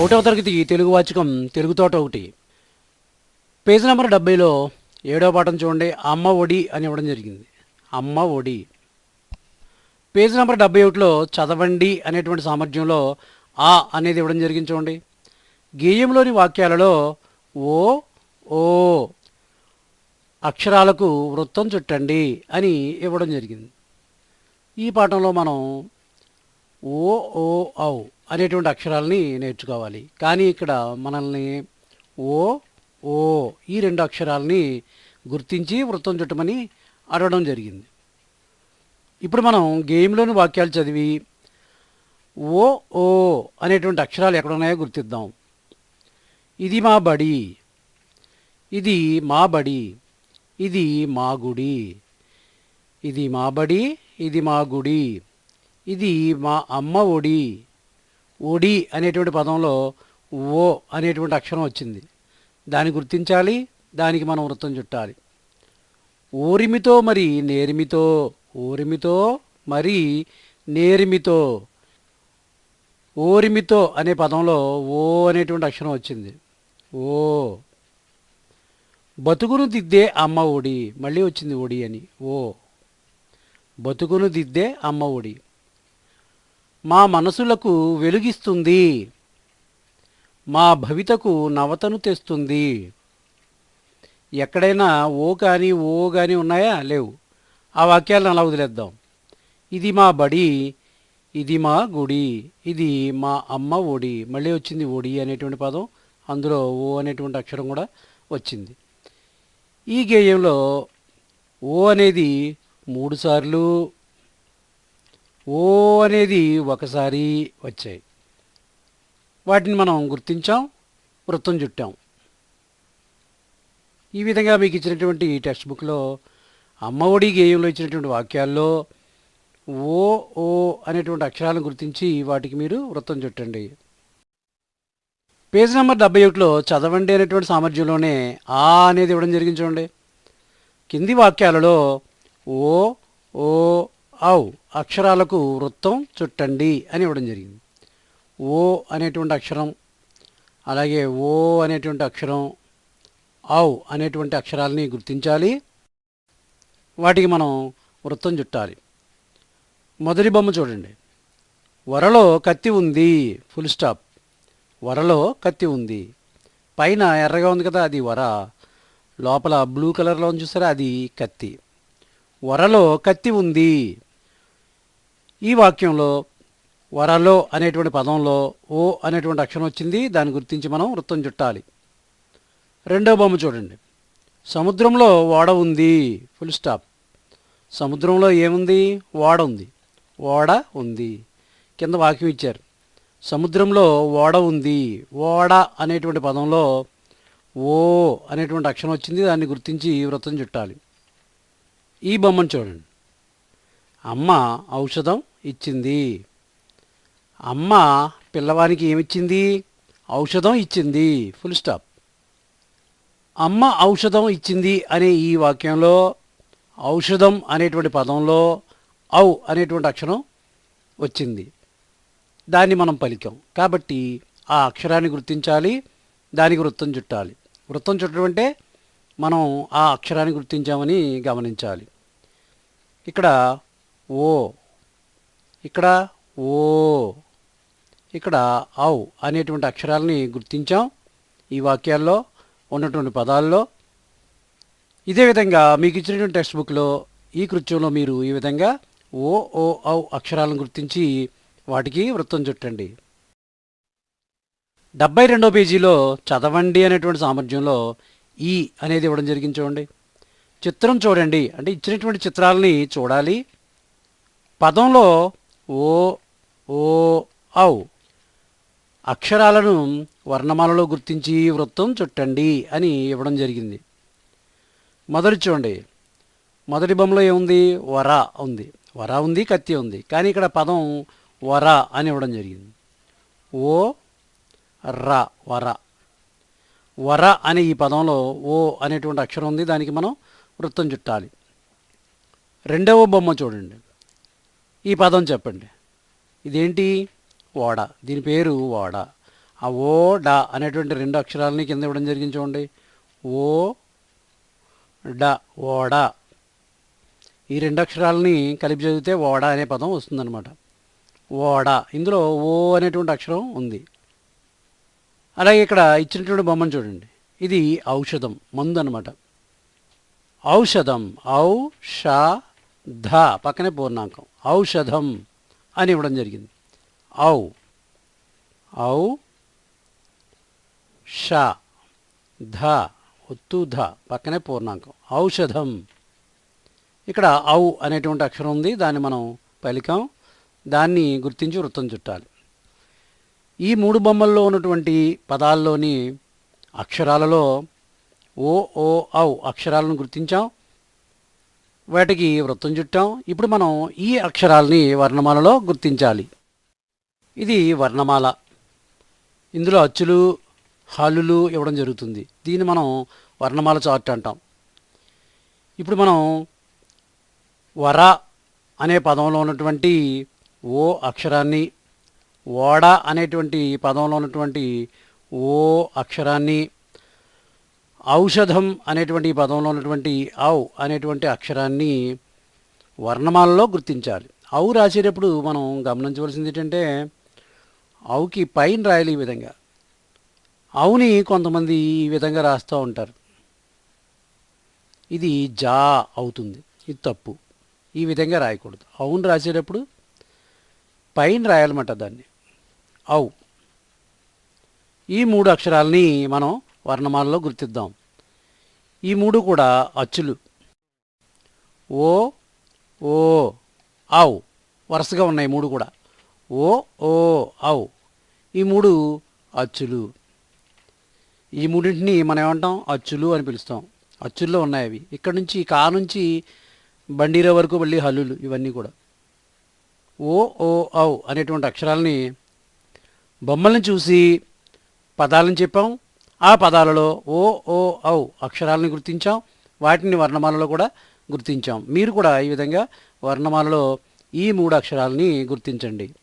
ఒకటవ తరగతి తెలుగు వాచకం తెలుగు తోట ఒకటి. పేజ్ నెంబర్ డెబ్బైలో ఏడవ పాఠం చూడండి అమ్మ ఒడి అని ఇవ్వడం జరిగింది. అమ్మ ఒడి. పేజ్ నెంబర్ డెబ్బై ఒకటిలో చదవండి అనేటువంటి సామర్థ్యంలో ఆ అనేది ఇవ్వడం జరిగింది చూడండి. గేయంలోని వాక్యాలలో ఓ ఓ అక్షరాలకు వృత్తం చుట్టండి అని ఇవ్వడం జరిగింది. ఈ పాఠంలో మనం ఓ ఓ ఔ అనేటువంటి అక్షరాలని నేర్చుకోవాలి. కానీ ఇక్కడ మనల్ని ఓ ఓ ఈ రెండు అక్షరాలని గుర్తించి వృత్తం చుట్టమని అడగడం జరిగింది. ఇప్పుడు మనం గేమ్లోని వాక్యాలు చదివి ఓ ఓ అనేటువంటి అక్షరాలు ఎక్కడున్నాయో గుర్తిద్దాం. ఇది మా బడి ఇది మా బడి ఇది మా గుడి ఇది మా బడి ఇది మా గుడి ఇది మా అమ్మ ఒడి ఒడి అనేటువంటి పదంలో ఓ అనేటువంటి అక్షరం వచ్చింది. దాన్ని గుర్తించాలి దానికి మనం వృత్తం చుట్టాలి. ఊరిమితో మరి నేరిమితో ఊరిమితో మరి నేరిమితో ఓరిమితో అనే పదంలో ఓ అనేటువంటి అక్షరం వచ్చింది. ఓ. బతుకును దిద్దే అమ్మ ఒడి మళ్ళీ వచ్చింది ఒడి అని. ఓ. బతుకును దిద్దే అమ్మ ఒడి. మా మనసులకు వెలుగిస్తుంది. మా భవితకు నవతను తెస్తుంది. ఎక్కడైనా ఓ కానీ ఓ కానీ ఉన్నాయా? లేవు. ఆ వాక్యాలను అలా వదిలేద్దాం. ఇది మా బడి ఇది మా గుడి ఇది మా అమ్మ ఒడి. మళ్ళీ వచ్చింది ఒడి అనేటువంటి పదం. అందులో ఓ అనేటువంటి అక్షరం కూడా వచ్చింది. ఈ గేయంలో ఓ అనేది మూడుసార్లు ఓ అనేది ఒకసారి వచ్చాయి. వాటిని మనం గుర్తించాం వృత్తం చుట్టాం. ఈ విధంగా మీకు ఇచ్చినటువంటి ఈ టెక్స్ట్ బుక్లో అమ్మఒడి గేయంలో ఇచ్చినటువంటి వాక్యాల్లో ఓ ఓ అనేటువంటి అక్షరాలను గుర్తించి వాటికి మీరు వృత్తం చుట్టండి. పేజ్ నెంబర్ డెబ్బై ఒకటిలో చదవండి అనేటువంటి సామర్థ్యంలోనే ఆ అనేది ఇవ్వడం జరిగింది చూడండి. కింది వాక్యాలలో ఓ ఓ ఔ అక్షరాలకు వృత్తం చుట్టండి అని ఇవ్వడం జరిగింది. ఓ అనేటువంటి అక్షరం అలాగే ఓ అనేటువంటి అక్షరం ఔ అనేటువంటి అక్షరాలని గుర్తించాలి. వాటికి మనం వృత్తం చుట్టాలి. మొదటి బొమ్మ చూడండి. వరలో కత్తి ఉంది ఫుల్ స్టాప్ వరలో కత్తి ఉంది. పైన ఎర్రగా ఉంది కదా అది వర. లోపల బ్లూ కలర్లో చూసారా అది కత్తి. వరలో కత్తి ఉంది. ఈ వాక్యంలో వరలో అనేటువంటి పదంలో ఓ అనేటువంటి అక్షరం వచ్చింది. దాన్ని గుర్తించి మనం వృత్తం చుట్టాలి. రెండో బొమ్మ చూడండి. సముద్రంలో ఓడ ఉంది. ఫుల్ స్టాప్ సముద్రంలో ఏముంది? ఓడ ఉంది. ఓడ ఉంది. కింద వాక్యం ఇచ్చారు. సముద్రంలో ఓడ ఉంది. ఓడ అనేటువంటి పదంలో ఓ అనేటువంటి అక్షరం వచ్చింది. దాన్ని గుర్తించి వృత్తం చుట్టాలి. ఈ బొమ్మను చూడండి. అమ్మ ఔషధం ఇచ్చింది. అమ్మ పిల్లవానికి ఏమిచ్చింది? ఔషధం ఇచ్చింది. ఫుల్ స్టాప్ అమ్మ ఔషధం ఇచ్చింది అనే ఈ వాక్యంలో ఔషధం అనేటువంటి పదంలో ఔ అనేటువంటి అక్షరం వచ్చింది. దాన్ని మనం పలికాం. కాబట్టి ఆ అక్షరాన్ని గుర్తించాలి దానికి వృత్తం చుట్టాలి. వృత్తం చుట్టడం అంటే మనం ఆ అక్షరాన్ని గుర్తించామని గమనించాలి. ఇక్కడ ఓ ఇక్కడ ఓ ఇక్కడ ఔ అనేటువంటి అక్షరాలని గుర్తించాం ఈ వాక్యాల్లో ఉన్నటువంటి పదాల్లో. ఇదే విధంగా మీకు ఇచ్చినటువంటి టెక్స్ట్ బుక్లో ఈ కృత్యంలో మీరు ఈ విధంగా ఓ ఓ ఔ అక్షరాలను గుర్తించి వాటికి వృత్తం చుట్టండి. డెబ్బై రెండో పేజీలో చదవండి అనేటువంటి సామర్థ్యంలో ఈ అనేది ఇవ్వడం జరిగింది చూడండి. చిత్రం చూడండి. అంటే ఇచ్చినటువంటి చిత్రాలని చూడాలి. పదంలో ఓ ఓ ఔ. అక్షరాలను వర్ణమాలలో గుర్తించి వృత్తం చుట్టండి అని ఇవ్వడం జరిగింది. మొదటి చూడండి. మొదటి బొమ్మలో ఏముంది? వర ఉంది. వర ఉంది కత్తి ఉంది. కానీ ఇక్కడ పదం వర అని ఇవ్వడం జరిగింది. ఓ ర వర. వర అనే ఈ పదంలో ఓ అనేటువంటి అక్షరం ఉంది. దానికి మనం వృత్తం చుట్టాలి. రెండవ బొమ్మ చూడండి. ఈ పదం చెప్పండి. ఇదేంటి? ఓడ. దీని పేరు ఓడ. ఆ ఓ డ అనేటువంటి రెండు అక్షరాలని కింద ఇవ్వడం జరిగింది చూడండి. ఓ డ ఓడ. ఈ రెండు అక్షరాలని కలిపి చదివితే ఓడ అనే పదం వస్తుందన్నమాట. ఓడ. ఇందులో ఓ అనేటువంటి అక్షరం ఉంది. అలాగే ఇక్కడ ఇచ్చినటువంటి బొమ్మను చూడండి. ఇది ఔషధం. మందు అనమాట ఔషధం. ఔ ష ధ పక్కనే పూర్ణాంకం. ఔషధం అని ఇవ్వడం జరిగింది. ఔ. ఔ. ష. ధ. ఒత్తు ధ పక్కనే పూర్ణాంకం. ఔషధం. ఇక్కడ ఔ అనేటువంటి అక్షరం ఉంది. దాన్ని మనం పలికాం. దాన్ని గుర్తించి వృత్తం చుట్టాలి. ఈ మూడు బొమ్మల్లో ఉన్నటువంటి పదాల్లోని అక్షరాలలో ఓ ఓ ఔ అక్షరాలను గుర్తించాం. వాటికి వృత్తం చుట్టాం. ఇప్పుడు మనం ఈ అక్షరాలని వర్ణమాలలో గుర్తించాలి. ఇది వర్ణమాల. ఇందులో అచ్చులు హాలులు ఇవ్వడం జరుగుతుంది. దీన్ని మనం వర్ణమాల చార్ట్ అంటాం. ఇప్పుడు మనం వర అనే పదంలో ఉన్నటువంటి ఓ అక్షరాన్ని ఓడ అనేటువంటి పదంలో ఉన్నటువంటి ఓ అక్షరాన్ని ఔషధం అనేటువంటి పదంలో ఉన్నటువంటి ఔ అనేటువంటి అక్షరాన్ని వర్ణమాలలో గుర్తించాలి. ఔ రాసేటప్పుడు మనం గమనించవలసింది ఏంటంటే ఔకి పైన రాయాలి ఈ విధంగా. అవుని కొంతమంది ఈ విధంగా రాస్తూ ఉంటారు. ఇది జా అవుతుంది. ఇది తప్పు. ఈ విధంగా రాయకూడదు. అవును రాసేటప్పుడు పైన రాయాలన్నమాట దాన్ని. ఔ. ఈ మూడు అక్షరాలని మనం వర్ణమాలలో గుర్తిద్దాం. ఈ మూడు కూడా అచ్చులు. ఓ ఓ ఔ వరుసగా ఉన్నాయి మూడు కూడా. ఓ ఓ ఔ ఈ మూడు అచ్చులు. ఈ మూడింటిని మనం ఏమంటాం? అచ్చులు అని పిలుస్తాం. అచ్చుల్లో ఉన్నాయి అవి. ఇక్కడ నుంచి కా నుంచి బండీరా వరకు మళ్ళీ హల్లులు ఇవన్నీ కూడా. ఓ ఓ ఔ అనేటువంటి అక్షరాలని బొమ్మలను చూసి పదాలను చెప్పాం. ఆ పదాలలో ఓ ఓ ఔ అక్షరాలను గుర్తించాం. వాటిని వర్ణమాలలో కూడా గుర్తించాం. మీరు కూడా ఈ విధంగా వర్ణమాలలో ఈ మూడు అక్షరాలని గుర్తించండి.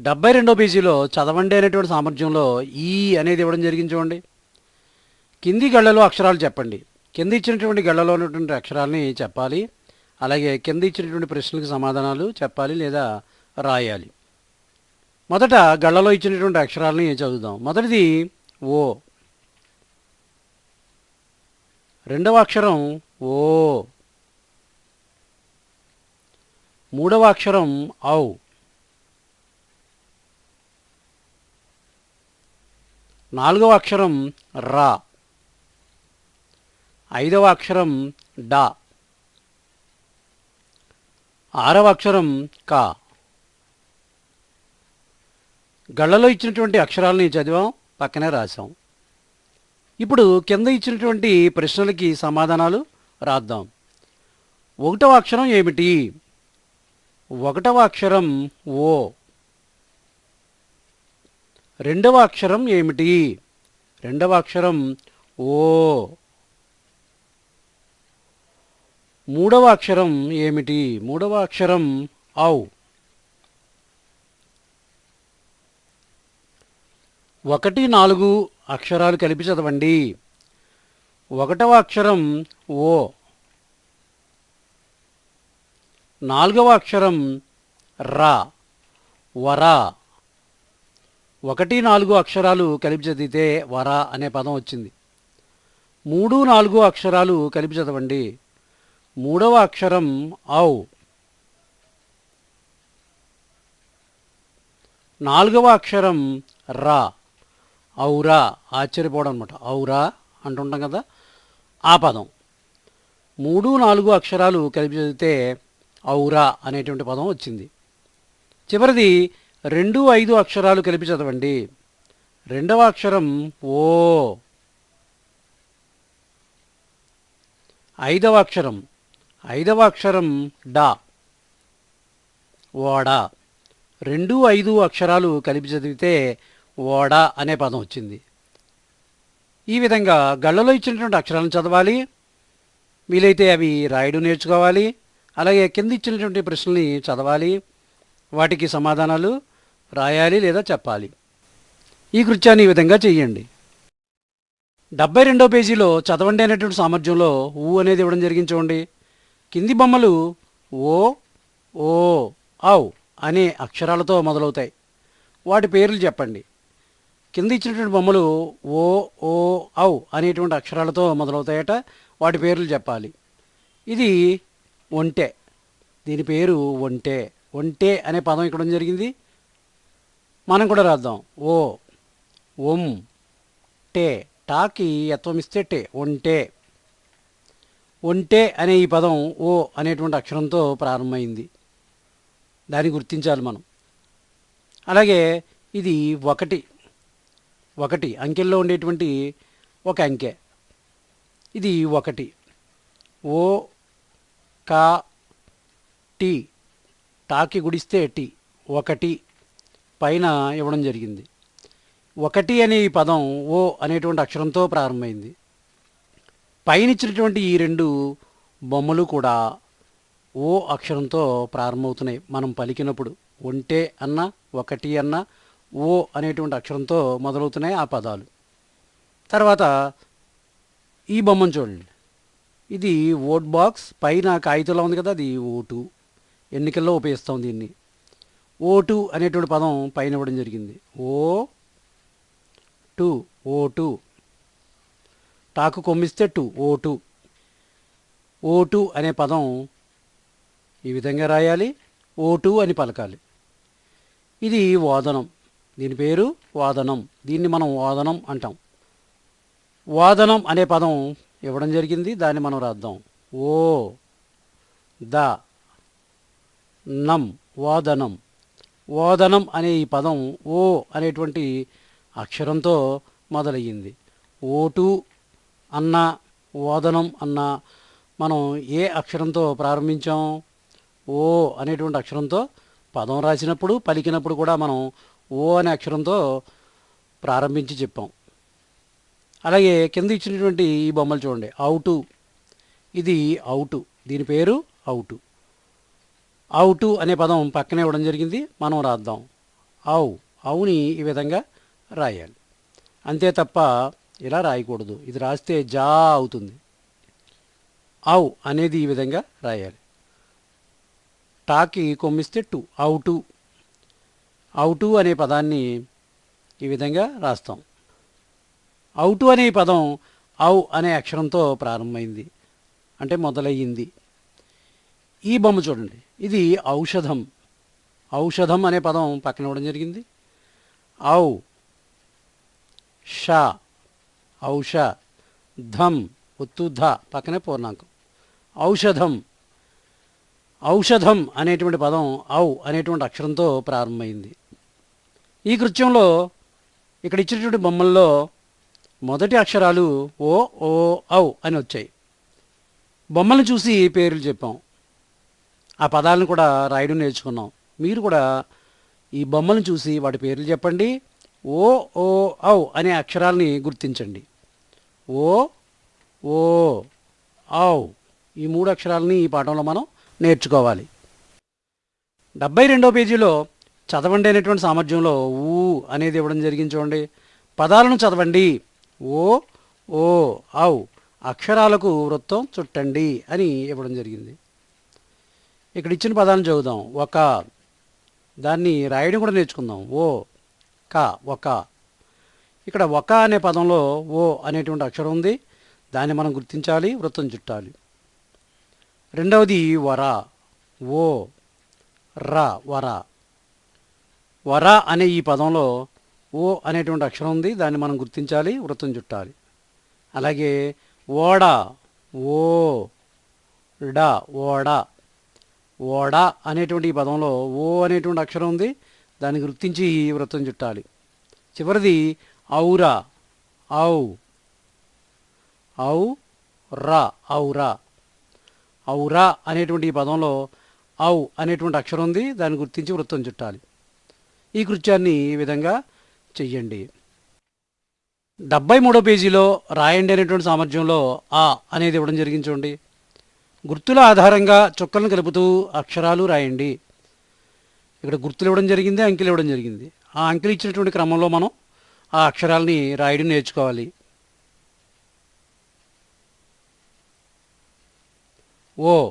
డెబ్బై రెండో పేజీలో చదవండి అనేటువంటి సామర్థ్యంలో ఈ అనేది ఇవ్వడం జరిగింది చూడండి. కింది గళ్ళలో అక్షరాలు చెప్పండి. కింద ఇచ్చినటువంటి గళ్ళలో ఉన్నటువంటి అక్షరాలని చెప్పాలి. అలాగే కింద ఇచ్చినటువంటి ప్రశ్నలకు సమాధానాలు చెప్పాలి లేదా రాయాలి. మొదట గళ్ళలో ఇచ్చినటువంటి అక్షరాలని చదువుదాం. మొదటిది ఓ. రెండవ అక్షరం ఓ. మూడవ అక్షరం ఔ. నాలుగవ అక్షరం రా. ఐదవ అక్షరం డా. ఆరవ అక్షరం కా. గళ్ళలో ఇచ్చినటువంటి అక్షరాలని చదివాం పక్కనే రాసాం ఇప్పుడు కింద ఇచ్చినటువంటి ప్రశ్నలకి సమాధానాలు రాద్దాం. ఒకటవ అక్షరం ఏమిటి? ఒకటవ అక్షరం ఓ. రెండవ అక్షరం ఏమిటి? రెండవ అక్షరం ఓ. మూడవ అక్షరం ఏమిటి? మూడవ అక్షరం ఔ. ఒకటి నాలుగు అక్షరాలు కలిపి చదవండి. ఒకటవ అక్షరం ఓ. నాలుగవ అక్షరం రా. వరా. ఒకటి నాలుగు అక్షరాలు కలిపి చదివితే వర అనే పదం వచ్చింది. మూడు నాలుగు అక్షరాలు కలిపి చదవండి. మూడవ అక్షరం ఔ. నాలుగవ అక్షరం రా. ఔరా ఆశ్చర్యపోవడం అనమాట ఔరా అంటుంటాం కదా ఆ పదం. మూడు నాలుగు అక్షరాలు కలిపి చదివితే ఔరా అనేటువంటి పదం వచ్చింది. చివరిది రెండు ఐదు అక్షరాలు కలిపి చదవండి. రెండవ అక్షరం ఓ. ఐదవ అక్షరం ఐదవ అక్షరం డా. ఓడా. రెండు ఐదు అక్షరాలు కలిపి చదివితే ఓడ అనే పదం వచ్చింది. ఈ విధంగా గళ్ళలో ఇచ్చినటువంటి అక్షరాలను చదవాలి. వీలైతే అవి రాయడం నేర్చుకోవాలి. అలాగే కింద ఇచ్చినటువంటి ప్రశ్నల్ని చదవాలి. వాటికి సమాధానాలు రాయాలి లేదా చెప్పాలి. ఈ కృత్యాన్ని ఈ విధంగా చెయ్యండి డెబ్బై రెండో పేజీలో చదవండి అనేటువంటి సామర్థ్యంలో ఊ అనేది ఇవ్వడం జరిగింది చూడండి. కింది బొమ్మలు ఓ ఓ ఔ అనే అక్షరాలతో మొదలవుతాయి. వాటి పేర్లు చెప్పండి. కింద ఇచ్చినటువంటి బొమ్మలు ఓ ఓ ఔ అనేటువంటి అక్షరాలతో మొదలవుతాయట. వాటి పేర్లు చెప్పాలి. ఇది ఒంటె. దీని పేరు ఒంటె. ఒంటె అనే పదం ఇక్కడ జరిగింది. మనం కూడా రాద్దాం. ఓ ఓం టే. టాకి ఎత్వం ఇస్తే టే. ఒంటే. ఒంటే అనే ఈ పదం ఓ అనేటువంటి అక్షరంతో ప్రారంభమైంది. దాన్ని గుర్తించాలి మనం. అలాగే ఇది ఒకటి. ఒకటి అంకెల్లో ఉండేటువంటి ఒక అంకె. ఇది ఒకటి. ఓ కా టీ. టాకి గుడిస్తే టీ. ఒకటి పైన ఇవ్వడం జరిగింది. ఒకటి అనే ఈ పదం ఓ అనేటువంటి అక్షరంతో ప్రారంభమైంది. పైన ఇచ్చినటువంటి ఈ రెండు బొమ్మలు కూడా ఓ అక్షరంతో ప్రారంభమవుతున్నాయి. మనం పలికినప్పుడు ఒంటే అన్న ఒకటి అన్న ఓ అనేటువంటి అక్షరంతో మొదలవుతున్నాయి ఆ పదాలు. తర్వాత ఈ బొమ్మను చూడండి. ఇది ఓట్ బాక్స్ పైన కాగితంలో ఉంది కదా అది ఓటు. ఎన్నికల్లో ఉపయోగిస్తాం దీన్ని. ఓటు అనేటువంటి పదం పైన ఇవ్వడం జరిగింది. ఓ టూ ఓటు. టాకు కొమ్మిస్తే టూ ఓటు. ఓటు అనే పదం ఈ విధంగా రాయాలి. ఓటు అని పలకాలి. ఇది వాదనం. దీని పేరు వాదనం. దీన్ని మనం వాదనం అంటాం. వాదనం అనే పదం ఇవ్వడం జరిగింది. దాన్ని మనం రాద్దాం. ఓ ద నం వాదనం. ఓదనం అనే ఈ పదం ఓ అనేటువంటి అక్షరంతో మొదలయ్యింది. ఓటు అన్న ఓదనం అన్న మనం ఏ అక్షరంతో ప్రారంభించాం? ఓ అనేటువంటి అక్షరంతో పదం రాసినప్పుడు పలికినప్పుడు కూడా మనం ఓ అనే అక్షరంతో ప్రారంభించి చెప్పాం. అలాగే కింద ఇచ్చినటువంటి ఈ బొమ్మలు చూడండి. అవుటు. ఇది అవుటు. దీని పేరు అవుటు. అవుటు అనే పదం పక్కనే ఇవ్వడం జరిగింది. మనం రాద్దాం. అవు. అవుని ఈ విధంగా రాయాలి. అంతే తప్ప ఇలా రాయకూడదు. ఇది రాస్తే జా అవుతుంది. అవు అనేది ఈ విధంగా రాయాలి. టాకి కొమ్మిస్తే టు. అవుటు. అవుటు అనే పదాన్ని ఈ విధంగా రాస్తాం. అవుటు అనే పదం ఔ అనే అక్షరంతో ప్రారంభమైంది. అంటే మొదలయ్యింది. ఈ బొమ్మ చూడండి. ఇది ఔషధం. ఔషధం అనే పదం పక్కన ఇవ్వడం జరిగింది. ఔ ష ఔష ధం ఒత్తు ధ పక్కనే పూర్ణాంకం. ఔషధం ఔషధం అనేటువంటి పదం ఔ అనేటువంటి అక్షరంతో ప్రారంభమైంది. ఈ కృత్యంలో ఇక్కడ ఇచ్చినటువంటి బొమ్మల్లో మొదటి అక్షరాలు ఓ ఓ ఔ అని వచ్చాయి. బొమ్మలను చూసి పేర్లు చెప్పాం. ఆ పదాలను కూడా రాయడం నేర్చుకున్నాం. మీరు కూడా ఈ బొమ్మలను చూసి వాటి పేర్లు చెప్పండి. ఓ ఓ ఔ అనే అక్షరాలని గుర్తించండి. ఓ ఓ ఔ ఈ మూడు అక్షరాలని ఈ పాఠంలో మనం నేర్చుకోవాలి. డెబ్బై రెండో పేజీలో చదవండి అనేటువంటి సామర్థ్యంలో ఊ అనేది ఇవ్వడం జరిగింది చూడండి. పదాలను చదవండి. ఓ ఓ ఔ అక్షరాలకు వృత్తం చుట్టండి అని ఇవ్వడం జరిగింది. ఇక్కడ ఇచ్చిన పదాలను చదువుదాం. ఒక దాన్ని రాయడం కూడా నేర్చుకుందాం. ఓ క ఒక. ఇక్కడ ఒక అనే పదంలో ఓ అనేటువంటి అక్షరం ఉంది. దాన్ని మనం గుర్తించాలి వృత్తం చుట్టాలి. రెండవది వర. ఓ ర వర. వర అనే ఈ పదంలో ఓ అనేటువంటి అక్షరం ఉంది దాన్ని మనం గుర్తించాలి వృత్తం చుట్టాలి. అలాగే ఓడ ఓ డ ఓడ ఓడ అనేటువంటి ఈ పదంలో ఓ అనేటువంటి అక్షరం ఉంది దాన్ని గుర్తించి వృత్తం చుట్టాలి. చివరిది ఔరా ఔ ఔ రా ఔరా. ఔరా అనేటువంటి ఈ పదంలో ఔ అనేటువంటి అక్షరం ఉంది దాన్ని గుర్తించి వృత్తం చుట్టాలి. ఈ కృత్యాన్ని ఈ విధంగా చెయ్యండి. డెబ్బై మూడో పేజీలో రాయండి అనేటువంటి సామర్థ్యంలో ఆ అనేది ఇవ్వడం జరిగింది చూడండి. గుర్తుల ఆధారంగా చుక్కలను కలుపుతూ అక్షరాలు రాయండి. ఇక్కడ గుర్తులు ఇవ్వడం జరిగింది అంకెలు ఇవ్వడం జరిగింది. ఆ అంకెలు ఇచ్చినటువంటి క్రమంలో మనం ఆ అక్షరాలని రాయడం నేర్చుకోవాలి. ఓ.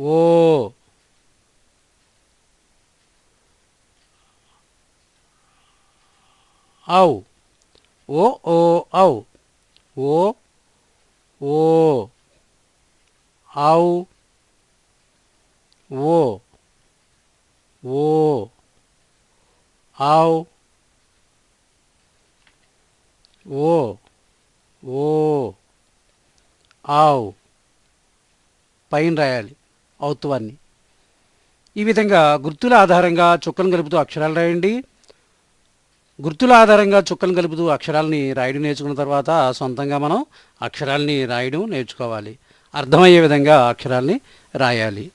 ఓ. ఔ ఓ ఓ ఔ ఓ ఓ. ఔ ఓ ఓ. ఔ ఓ ఓ. ఆవ్. పైన రాయాలి. ఔత్వాన్ని ఈ విధంగా గుర్తుల ఆధారంగా చుక్కలు కలుపుతూ అక్షరాలు రాయండి. గుర్తుల ఆధారంగా చుక్కలను కలుపుతూ అక్షరాలని రాయడం నేర్చుకున్న తర్వాత సొంతంగా మనం అక్షరాలని రాయడం నేర్చుకోవాలి. అర్థమయ్యే విధంగా అక్షరాల్ని రాయాలి.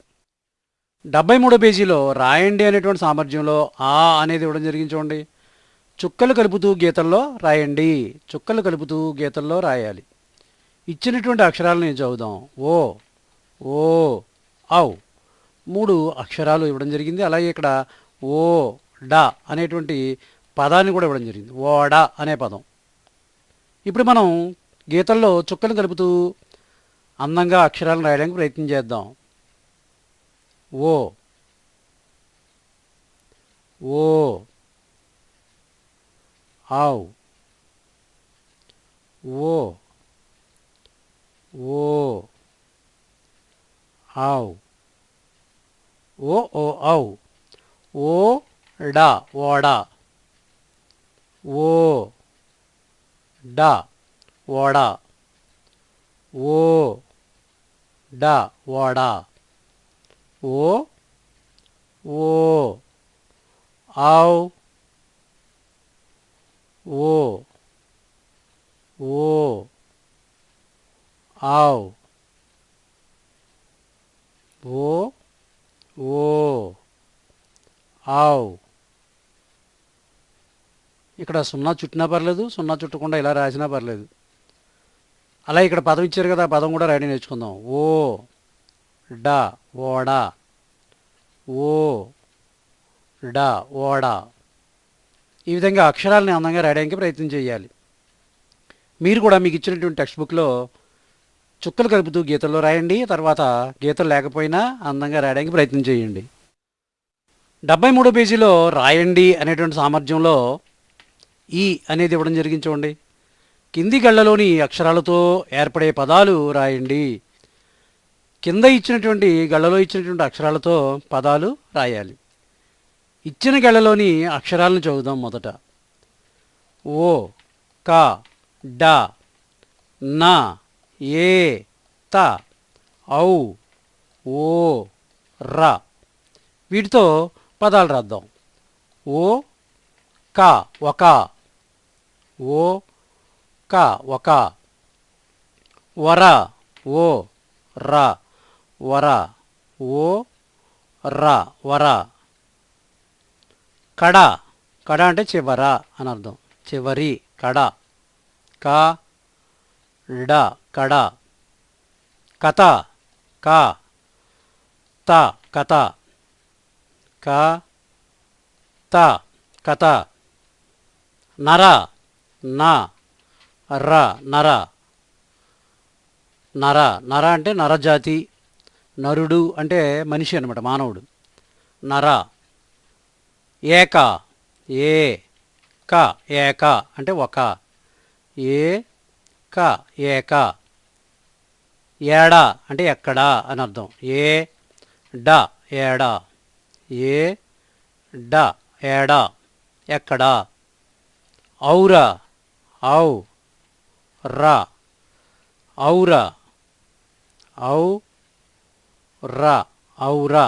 డెబ్బై మూడో పేజీలో రాయండి అనేటువంటి సామర్థ్యంలో ఆ అనేది ఇవ్వడం జరిగింది చూడండి. చుక్కలు కలుపుతూ గీతల్లో రాయండి. చుక్కలు కలుపుతూ గీతల్లో రాయాలి. ఇచ్చినటువంటి అక్షరాలని చదువుదాం. ఓ ఓ ఔ. మూడు అక్షరాలు ఇవ్వడం జరిగింది. అలాగే ఇక్కడ ఓ డా అనేటువంటి పదాన్ని కూడా ఇవ్వడం జరిగింది. ఓడ అనే పదం. ఇప్పుడు మనం గీతల్లో చుక్కలు కలుపుతూ అందంగా అక్షరాలను రాయడానికి ప్రయత్నం చేద్దాం. ఓ. ఓ. ఆవ్. ఓ. ఓ. ఆవ్. ఓ ఓ ఔ ఓ డా ఓడా. ఓ డా ఓడా ఓ డా ఓడా ఓ ఓ ఆవ్ ఓ ఓ ఆవ్ ఓ ఓ ఆవ్ ఇక్కడ సున్నా చుట్టినా పర్లేదు సున్నా చుట్టకుండా ఇలా రాసినా పర్లేదు. అలా ఇక్కడ పదం ఇచ్చారు కదా ఆ పదం కూడా రాయడం నేర్చుకుందాం. ఓ డా ఓడా. ఓ డా ఓడా. ఈ విధంగా అక్షరాలని అందంగా రాయడానికి ప్రయత్నం చేయాలి. మీరు కూడా మీకు ఇచ్చినటువంటి టెక్స్ట్ బుక్లో చుక్కలు కలుపుతూ గీతల్లో రాయండి తర్వాత గీతలు లేకపోయినా అందంగా రాయడానికి ప్రయత్నం చేయండి. డెబ్బై మూడో పేజీలో రాయండి అనేటువంటి సామర్థ్యంలో ఈ అనేది ఇవ్వడం జరిగింది చూడండి. కింది గళ్ళలోని అక్షరాలతో ఏర్పడే పదాలు రాయండి. కింద ఇచ్చినటువంటి గళ్ళలో ఇచ్చినటువంటి అక్షరాలతో పదాలు రాయాలి. ఇచ్చిన గళ్ళలోని అక్షరాలను చదువుదాం మొదట. ఓ క డ నా ఏ త ఔ ఓ ర. వీటితో పదాలు రాద్దాం. ఓ క ఒక ఓ క ఒక. వర ఓ ర. వర ఓ ర వర. కడ కడ అంటే చివర అని అర్థం. చివరి కడ. క డ కడ. కథ క. త కథ. క త కథ. నర నా ర నర. నర నర అంటే నరజాతి నరుడు అంటే మనిషి అనమాట మానవుడు. నర. ఏక. ఏ. క. ఏక అంటే ఒక. ఏ. క. ఏక. ఏడ అంటే ఎక్కడ అని అర్థం. ఏ. డ. ఏడా. ఏ. డ. ఏడా. ఎక్కడ. ఔరా. ఔ ర ఔరా ఔ ర ఔరా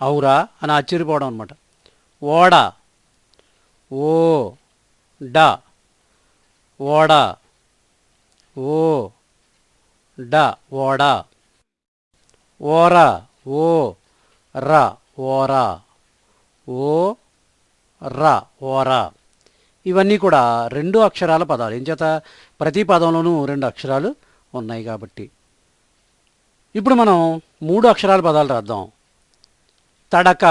ఔరా అని ఆశ్చర్యపోవడం అనమాట ఓడ ఓ డ ఓడ ఓ డ ఓడ ఓరా ఓ ర ఓరా ఓ ర ఓరా. ఇవన్నీ కూడా రెండు అక్షరాల పదాలు. ఇంచేత ప్రతి పదంలోనూ రెండు అక్షరాలు ఉన్నాయి కాబట్టి. ఇప్పుడు మనం మూడు అక్షరాల పదాలు రాద్దాం. తడక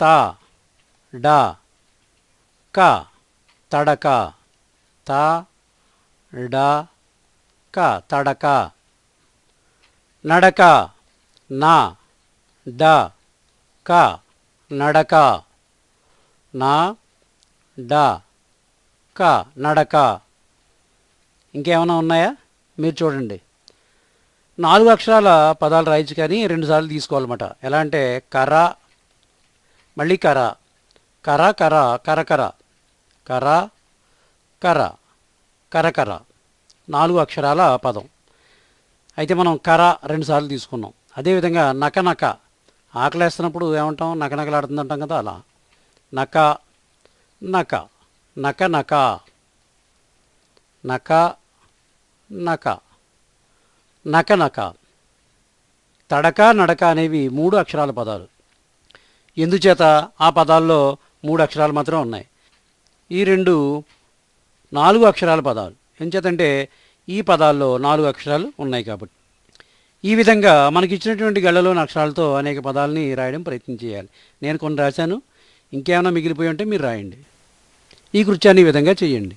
త డ క. తడక త డ క. తడక. నడక నా డ క. నడక నా డ. క నడక. ఇంకేమైనా ఉన్నాయా? మీరు చూడండి. నాలుగు అక్షరాల పదాలు రాయొచ్చు కానీ రెండుసార్లు తీసుకోవాలన్నమాట. ఎలా అంటే కర మళ్ళీ కర. కర కర కరకర. కర కర కరకర. నాలుగు అక్షరాల పదం. అయితే మనం కర రెండుసార్లు తీసుకున్నాం. అదేవిధంగా నక నక. ఆకలేస్తున్నప్పుడు ఏమంటాం? నకనకలాడుతుంది అంటాం కదా అలా. నక నక. నక నక. నక నక. నక నక. తడక నడక అనేవి మూడు అక్షరాల పదాలు. ఎందుచేత ఆ పదాల్లో మూడు అక్షరాలు మాత్రం ఉన్నాయి? ఈ రెండు నాలుగు అక్షరాల పదాలు. ఎంచేతంటే ఈ పదాల్లో నాలుగు అక్షరాలు ఉన్నాయి కాబట్టి. ఈ విధంగా మనకి ఇచ్చినటువంటి గళ్ళలోని అక్షరాలతో అనేక పదాలని రాయడం ప్రయత్నం చేయాలి. నేను కొన్ని రాశాను. ఇంకేమైనా మిగిలిపోయి ఉంటే మీరు రాయండి. ఈ కృత్యాన్ని ఈ విధంగా చేయండి.